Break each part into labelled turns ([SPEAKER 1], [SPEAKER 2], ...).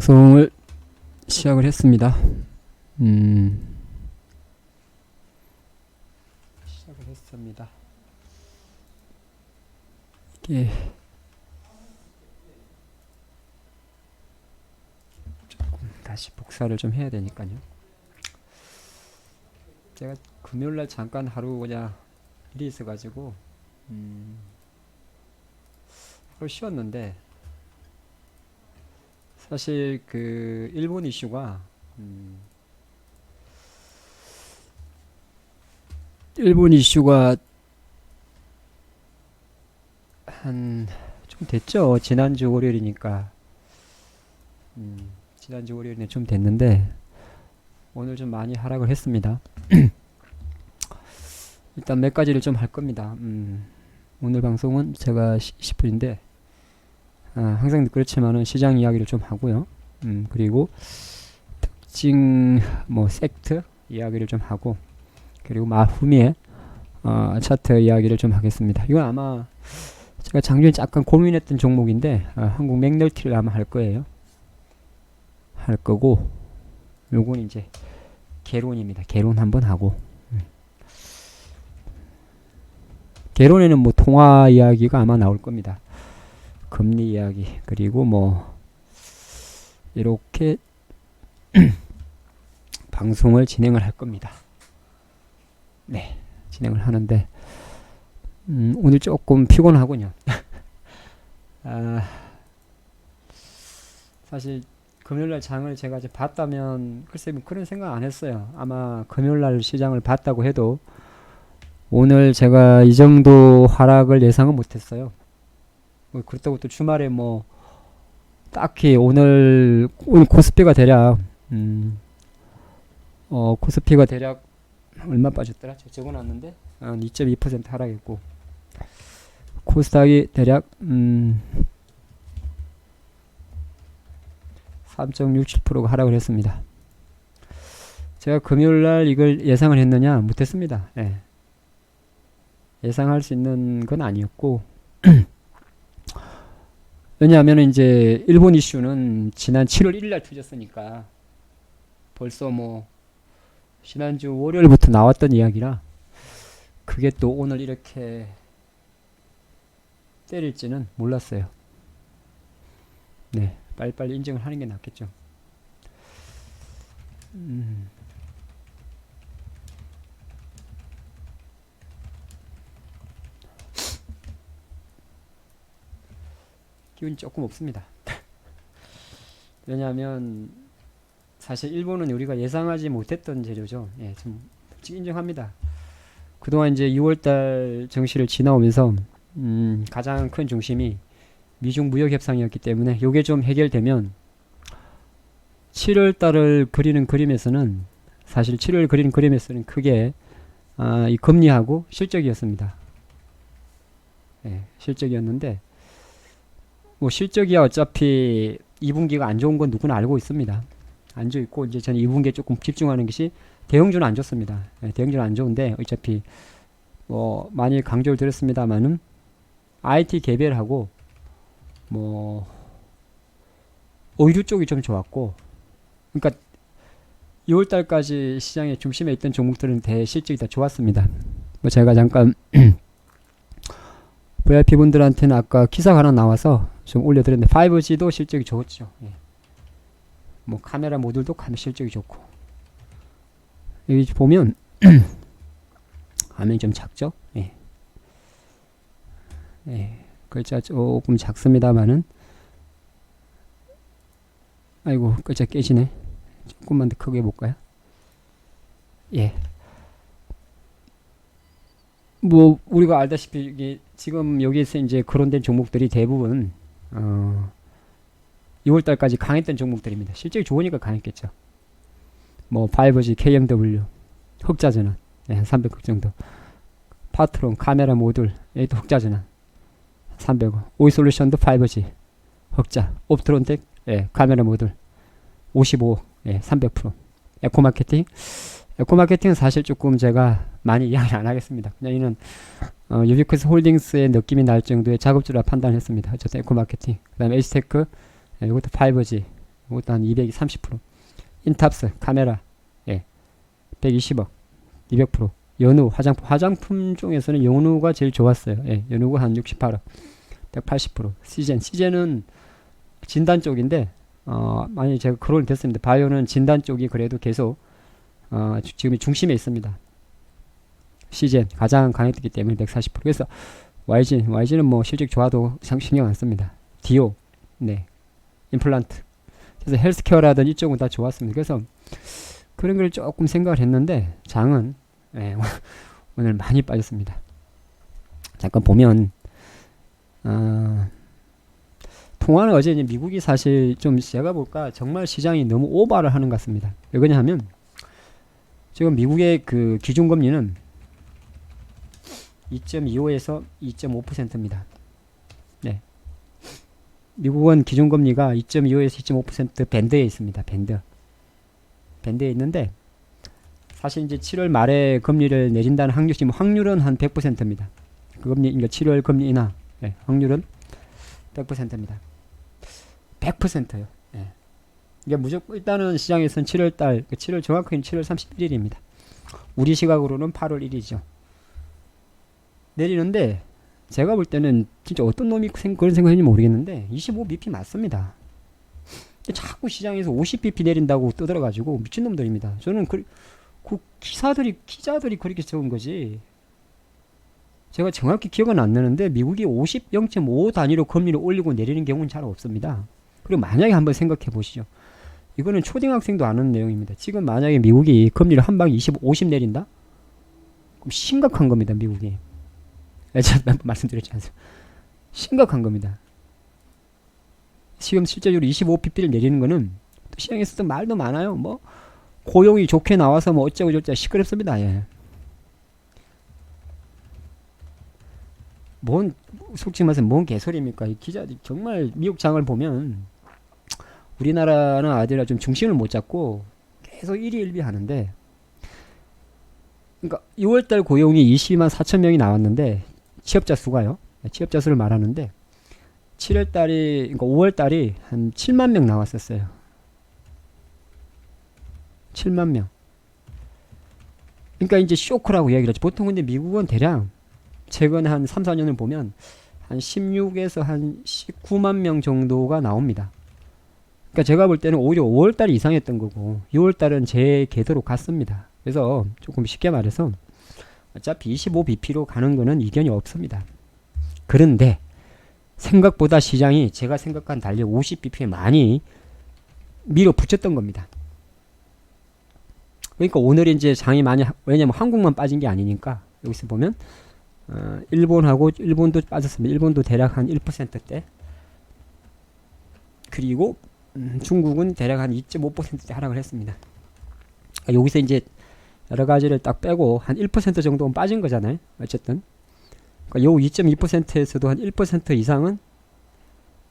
[SPEAKER 1] 방송을 시작을 했습니다. 음, 시작을 했습니다. 이게 조금 다시 복사를 좀 해야 되니까요. 제가 금요일 날 잠깐 하루 그냥 일이 있어가지고 음, 하루 쉬었는데 사실 그 일본 이슈가 음, 일본 이슈가 한 좀 됐죠. 지난주 월요일이니까 음, 지난주 월요일에 좀 됐는데 오늘 좀 많이 하락을 했습니다. 일단 몇 가지를 좀 할 겁니다. 음, 오늘 방송은 제가 10분인데 아, 항상 그렇지만은 시장 이야기를 좀 하고요. 음, 그리고 특징 뭐 섹트 이야기를 좀 하고 그리고 마후미의 어, 차트 이야기를 좀 하겠습니다. 이건 아마 제가 작년에 잠깐 고민했던 종목인데 아, 한국 맥널티를 아마 할 거예요. 할 거고 요건 이제 개론입니다. 개론 한번 하고 음. 개론에는 뭐 통화 이야기가 아마 나올 겁니다. 금리 이야기 그리고 뭐 이렇게 방송을 진행을 할 겁니다. 네, 진행을 하는데 음, 오늘 조금 피곤하군요. 아, 사실 금요일날 장을 제가 이제 봤다면 글쎄 뭐 그런 생각 안 했어요. 아마 금요일날 시장을 봤다고 해도 오늘 제가 이 정도 하락을 예상은 못했어요. 뭐 그렇다고 또 주말에 뭐 딱히 오늘 오늘 코스피가 대략 음, 어 코스피가 대략 얼마 빠졌더라? 제가 적어놨는데 한 2.2% 하락했고 코스닥이 대략 음 3.67%가 하락을 했습니다. 제가 금요일 날 이걸 예상을 했느냐? 못했습니다. 예. 예상할 수 있는 건 아니었고 왜냐하면 이제 일본 이슈는 지난 7월 1일 날 터졌으니까 벌써 뭐 지난주 월요일부터 나왔던 이야기라 그게 또 오늘 이렇게 때릴지는 몰랐어요. 네, 빨리빨리 인정을 하는 게 낫겠죠. 음. 기운이 조금 없습니다. 왜냐하면 사실 일본은 우리가 예상하지 못했던 재료죠. 예, 좀 인정합니다. 그동안 이제 6월달 정시를 지나오면서 음, 가장 큰 중심이 미중 무역 협상이었기 때문에 이게 좀 해결되면 7월달을 그리는 그림에서는 사실 7월 그리는 그림에서는 크게 아, 이 금리하고 실적이었습니다. 예, 실적이었는데 뭐 실적이야 어차피 2분기가 안 좋은 건 누구나 알고 있습니다. 안 좋고 이제 저는 2분기에 조금 집중하는 것이 대형주는 안 좋습니다. 네, 대형주는 안 좋은데 어차피 뭐 많이 강조를 드렸습니다만은 IT 개별하고 뭐 오히려 쪽이 좀 좋았고 그러니까 6월 달까지 시장의 중심에 있던 종목들은 대실적이 다 좋았습니다. 뭐 제가 잠깐 VIP 분들한테는 아까 기사가 하나 나와서 좀 올려드렸는데 5G도 실적이 좋았죠. 예. 뭐 카메라 모듈도 실적이 좋고 여기 보면 화면이 좀 작죠? 예. 예. 글자 조금 작습니다만은 아이고 글자 깨지네. 조금만 더 크게 볼까요? 예. 뭐 우리가 알다시피 이게 지금 여기에서 이제 거론된 종목들이 대부분 어 6월 달까지 강했던 종목들입니다. 실적이 좋으니까 강했겠죠. 뭐 5G, KMW, 흑자전환 예, 한 300억 정도. 파트론, 카메라 모듈, 얘도 흑자전환 300억. 오이솔루션도 5G, 흑자. 옵트론텍, 예, 카메라 모듈 55억, 예, 300%. 에코마케팅, 에코마케팅은 사실 조금 제가 많이 이야기 안 하겠습니다. 그냥 이는 어, 유비크스 홀딩스의 느낌이 날 정도의 작업주라 판단했습니다. 어쨌든 에코마케팅. 그 다음에 에이스테크, 예, 이것도 5G, 이것도 한 230%. 인탑스 카메라 예. 120억. 200%. 연우 화장품 화장품 중에서는 연우가 제일 좋았어요. 예. 연우가 한 68억. 180%. 시젠 시젠은 진단 쪽인데 어, 만약에 제가 그걸 됐습니다. 바이오는 진단 쪽이 그래도 계속 어, 주- 지금 중심에 있습니다. 시젠 가장 강했기 때문에 140%. 그래서 YG, YG는 뭐 실적 좋아도 상- 신경 안 씁니다. 디오, 네, 임플란트. 그래서 헬스케어라든 이쪽은 다 좋았습니다. 그래서 그런 걸 조금 생각을 했는데 장은 예, 오늘 많이 빠졌습니다. 잠깐 보면 아, 통화는 어제 미국이 사실 좀 제가 볼까 정말 시장이 너무 오버를 하는 것 같습니다. 왜 그러냐면 지금 미국의 그 기준 금리는 2.25에서 2.5%입니다. 네. 미국은 기준 금리가 2.25에서 2.5% 밴드에 있습니다. 밴드. 밴드에 있는데 사실 이제 7월 말에 금리를 내린다는 확률 지금 확률은 한 100%입니다. 그 금리 그러니까 7월 금리 인하 네, 확률은 100%입니다. 100%요. 예. 이게 무조건 일단은 시장에서는 7월 달 7월 정확히는 7월 31일입니다. 우리 시각으로는 8월 1일이죠. 내리는데 제가 볼 때는 진짜 어떤 놈이 생- 그런 생각했는지 모르겠는데 25bp 맞습니다. 자꾸 시장에서 50bp 내린다고 떠들어가지고 미친놈들입니다. 저는 그, 그 기사들이 기자들이 그렇게 적은 거지. 제가 정확히 기억은 안 나는데 미국이 50 0.5 단위로 금리를 올리고 내리는 경우는 잘 없습니다. 그리고 만약에 한번 생각해 보시죠. 이거는 초등학생도 아는 내용입니다. 지금 만약에 미국이 금리를 한 방에 20, 50 내린다? 그럼 심각한 겁니다, 미국이. 네, 제가 몇번 말씀드렸지 않습니까? 심각한 겁니다. 지금 실제적으로 25pp를 내리는 거는 또 시장에서도 말도 많아요. 뭐 고용이 좋게 나와서 뭐 어쩌고 저쩌고 시끄럽습니다. 예. 뭔 솔직히 말해서 뭔 개소리입니까? 이 기자들 정말 미국 장을 보면 우리나라는 아들이라 좀 중심을 못 잡고 계속 일희일비 하는데 그러니까 6월달 고용이 22만 4천 명이 나왔는데 취업자 수가요. 취업자 수를 말하는데 7월 달이 그러니까 5월 달이 한 7만 명 나왔었어요. 7만 명. 그러니까 이제 쇼크라고 이야기를 하죠. 보통 근데 미국은 대략 최근 한 3, 4년을 보면 한 16에서 한 19만 명 정도가 나옵니다. 그러니까 제가 볼 때는 오히려 5월 달이 이상했던 거고 6월 달은 제 궤도로 갔습니다. 그래서 조금 쉽게 말해서 어차피 25bp로 가는 거는 이견이 없습니다. 그런데 생각보다 시장이 제가 생각한 달리 50bp에 많이 밀어붙였던 겁니다. 그러니까 오늘 이제 장이 많이 하- 왜냐면 한국만 빠진 게 아니니까 여기서 보면 어, 일본하고 일본도 빠졌습니다. 일본도 대략 한 1%대 그리고 음, 중국은 대략 한 2.5%대 하락을 했습니다. 그러니까 여기서 이제 여러 가지를 딱 빼고 한 1% 정도는 빠진 거잖아요. 어쨌든. 그러니까 요 2.2%에서도 한 1% 이상은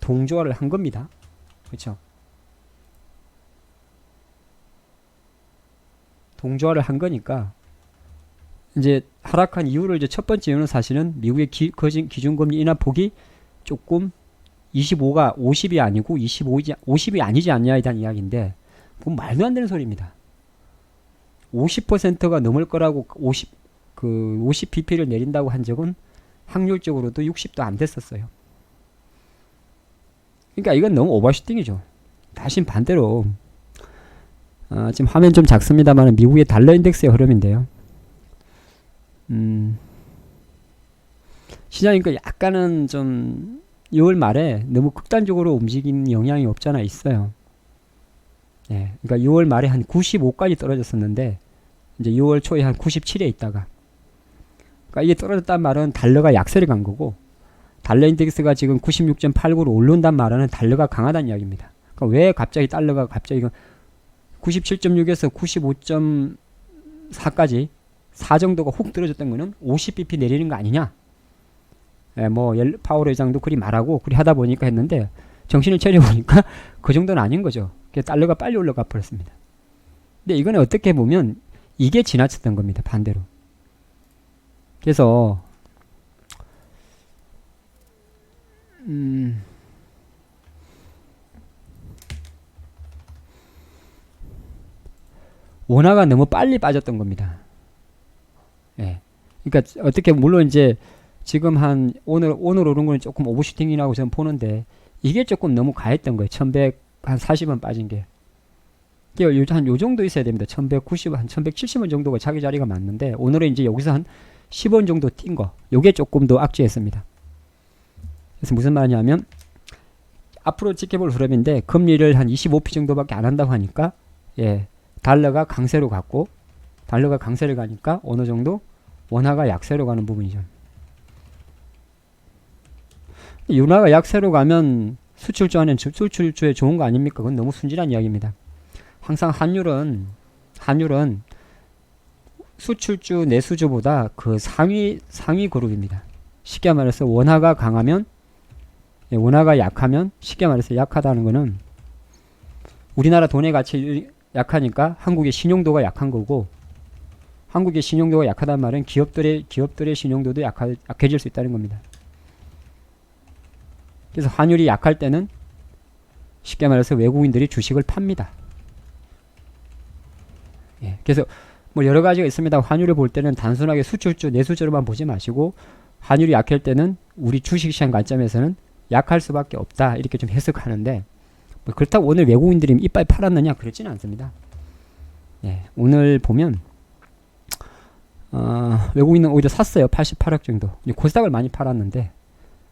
[SPEAKER 1] 동조화를 한 겁니다. 그렇죠? 동조화를 한 거니까 이제 하락한 이유를 이제 첫 번째 이유는 사실은 미국의 기, 기준금리 인하 폭이 조금 25가 50이 아니고 25이지 50이 아니지 않냐에 대한 이야기인데 그건 말도 안 되는 소리입니다. 50%가 넘을 거라고 50, 그 50 bp를 내린다고 한 적은 확률적으로도 60도 안 됐었어요. 그러니까 이건 너무 오버슈팅이죠. 다시 반대로 아, 지금 화면 좀 작습니다만 미국의 달러 인덱스의 흐름인데요. 음, 시장이 그 약간은 좀 6월 말에 너무 극단적으로 움직인 영향이 없잖아 있어요. 예, 그러니까 6월 말에 한 95까지 떨어졌었는데 이제 6월 초에 한 97에 있다가 그러니까 이게 떨어졌단 말은 달러가 약세를 간 거고 달러 인덱스가 지금 96.89로 오른단 말은 달러가 강하다는 이야기입니다. 그러니까 왜 갑자기 달러가 갑자기 97.6에서 95.4까지 4 정도가 훅 떨어졌던 거는 50bp 내리는 거 아니냐? 예, 뭐 옐- 파월 의장도 그리 말하고 그리 하다 보니까 했는데 정신을 차려 보니까 그 정도는 아닌 거죠. 그래서 달러가 빨리 올라가 버렸습니다. 근데 이거는 어떻게 보면 이게 지나쳤던 겁니다. 반대로. 그래서 음 원화가 너무 빨리 빠졌던 겁니다. 예. 그러니까 어떻게 물론 이제 지금 한 오늘 오늘 오른 거는 조금 오버슈팅이라고 저는 보는데 이게 조금 너무 가했던 거예요. 1100 한 40원 빠진 게. 한요 정도 있어야 됩니다. 1190, 한 1170원 정도가 자기 자리가 맞는데 오늘은 이제 여기서 한 10원 정도 뛴 거. 요게 조금 더 악재했습니다. 그래서 무슨 말이냐면 앞으로 지켜볼 흐름인데 금리를 한 25p 정도밖에 안 한다고 하니까 예 달러가 강세로 갔고 달러가 강세를 가니까 어느 정도 원화가 약세로 가는 부분이죠. 윤화가 약세로 가면 수출주 안에 수출주에 좋은 거 아닙니까? 그건 너무 순진한 이야기입니다. 항상 환율은 환율은 수출주 내수주보다 그 상위 상위 그룹입니다. 쉽게 말해서 원화가 강하면 예, 원화가 약하면 쉽게 말해서 약하다는 거는 우리나라 돈의 가치 약하니까 한국의 신용도가 약한 거고 한국의 신용도가 약하다는 말은 기업들의 기업들의 신용도도 약하, 약해질 수 있다는 겁니다. 그래서 환율이 약할 때는 쉽게 말해서 외국인들이 주식을 팝니다. 예, 그래서 뭐 여러 가지가 있습니다. 환율을 볼 때는 단순하게 수출주, 내수주로만 보지 마시고 환율이 약할 때는 우리 주식시장 관점에서는 약할 수밖에 없다 이렇게 좀 해석하는데 뭐 그렇다고 오늘 외국인들이 이빨 팔았느냐 그렇지는 않습니다. 예, 오늘 보면 어, 외국인은 오히려 샀어요. 88억 정도. 코스닥을 많이 팔았는데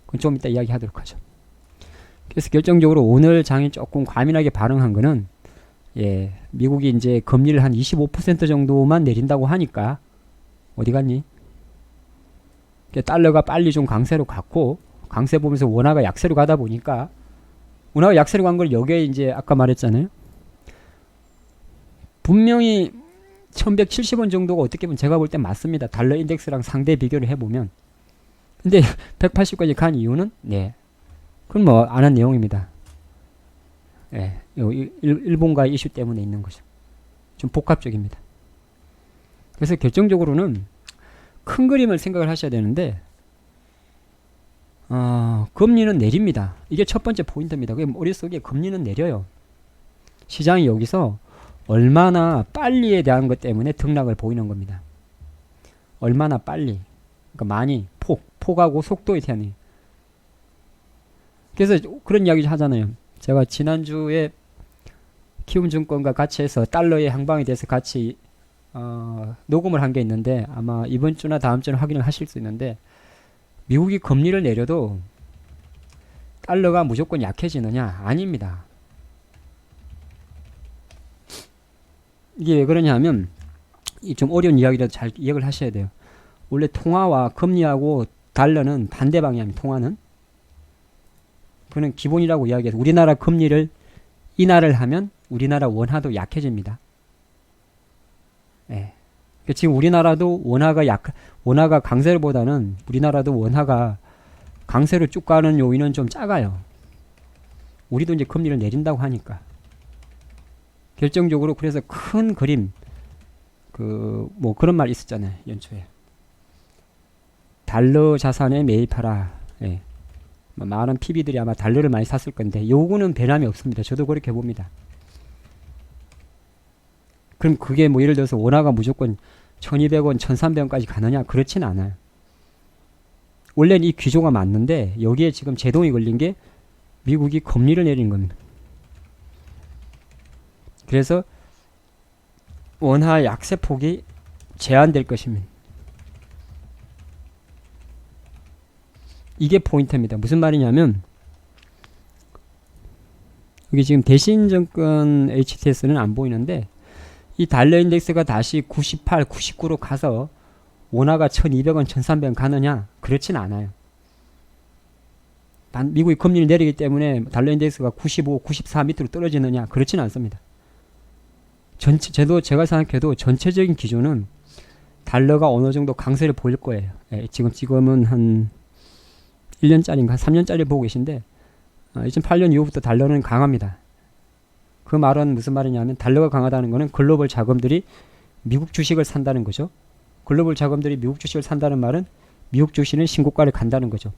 [SPEAKER 1] 그건 좀 이따 이야기하도록 하죠. 그래서 결정적으로 오늘 장이 조금 과민하게 반응한 거는 예, 미국이 이제 금리를 한 25% 정도만 내린다고 하니까 어디 갔니? 달러가 빨리 좀 강세로 갔고 강세 보면서 원화가 약세로 가다 보니까 원화가 약세로 간 걸 여기에 이제 아까 말했잖아요. 분명히 1170원 정도가 어떻게 보면 제가 볼 때 맞습니다. 달러 인덱스랑 상대 비교를 해보면. 근데 180까지 간 이유는 네. 그건 뭐 아는 내용입니다. 예, 네, 일본과의 이슈 때문에 있는 거죠. 좀 복합적입니다. 그래서 결정적으로는 큰 그림을 생각을 하셔야 되는데 어, 금리는 내립니다. 이게 첫 번째 포인트입니다. 그게 머릿속에 금리는 내려요. 시장이 여기서 얼마나 빨리에 대한 것 때문에 등락을 보이는 겁니다. 얼마나 빨리. 그러니까 많이, 폭, 폭하고 속도에 대한. 그래서 그런 이야기 하잖아요. 제가 지난주에 키움증권과 같이 해서 달러의 항방에 대해서 같이 어, 녹음을 한 게 있는데 아마 이번 주나 다음 주는 확인을 하실 수 있는데 미국이 금리를 내려도 달러가 무조건 약해지느냐? 아닙니다. 이게 왜 그러냐 하면 좀 어려운 이야기라도 잘 이해를 하셔야 돼요. 원래 통화와 금리하고 달러는 반대 방향입니다. 통화는. 그는 기본이라고 이야기해서 우리나라 금리를 인하를 하면 우리나라 원화도 약해집니다. 예. 그러니까 지금 우리나라도 원화가 약 원화가 강세보다는 우리나라도 원화가 강세로 쭉 가는 요인은 좀 작아요. 우리도 이제 금리를 내린다고 하니까. 결정적으로 그래서 큰 그림 그 뭐 그런 말 있었잖아요 연초에 달러 자산에 매입하라. 예. 뭐 많은 PB들이 아마 달러를 많이 샀을 건데 요거는 변함이 없습니다. 저도 그렇게 봅니다. 그럼 그게 뭐 예를 들어서 원화가 무조건 1200원, 1300원까지 가느냐? 그렇진 않아요. 원래는 이 귀조가 맞는데 여기에 지금 제동이 걸린 게 미국이 금리를 내린 겁니다. 그래서 원화 약세 폭이 제한될 것입니다. 이게 포인트입니다. 무슨 말이냐면 여기 지금 대신증권 HTS는 안 보이는데 이 달러 인덱스가 다시 98, 99로 가서 원화가 1200원, 1300원 가느냐? 그렇진 않아요. 미국이 금리를 내리기 때문에 달러 인덱스가 95, 94 밑으로 떨어지느냐? 그렇진 않습니다. 전체, 제도 제가 생각해도 전체적인 기준은 달러가 어느 정도 강세를 보일 거예요. 예, 지금, 지금은 한 1년짜리인가 3년짜리 보고 계신데, 어, 2008년 이후부터 달러는 강합니다. 그 말은 무슨 말이냐면 달러가 강하다는 것은 글로벌 자금들이 미국 주식을 산다는 거죠. 글로벌 자금들이 미국 주식을 산다는 말은 미국 주식은 신고가를 간다는 거죠.